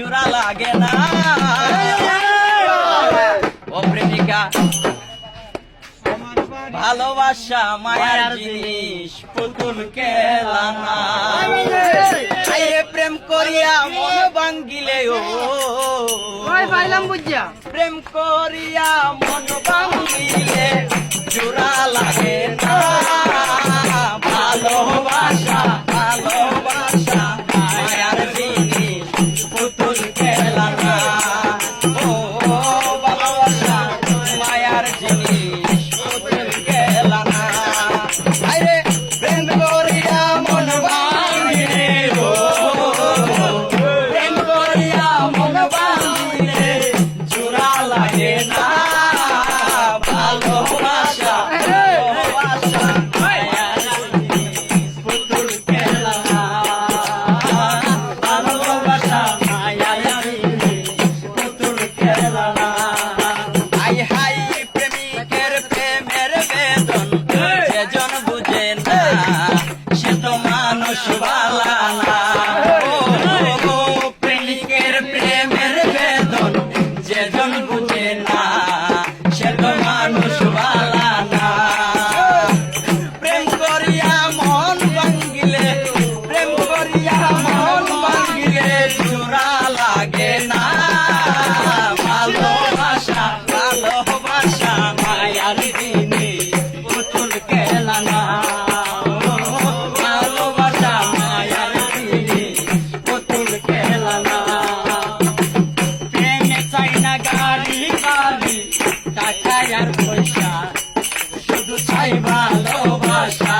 জোড়া লাগে না। ও প্রেমিকা ভালোবাসা মায়ার জিনিস পুতুল খেলানা প্রেম করিয়া মন ভাঙ্গিলে ও। পাইলাম বুঝিয়া। প্রেম করিয়া মন যায় না ভালোবাসা ভালোবাসা মায়া পুতুল খেলা পয়সা শুধু চাই ভালোবাসা।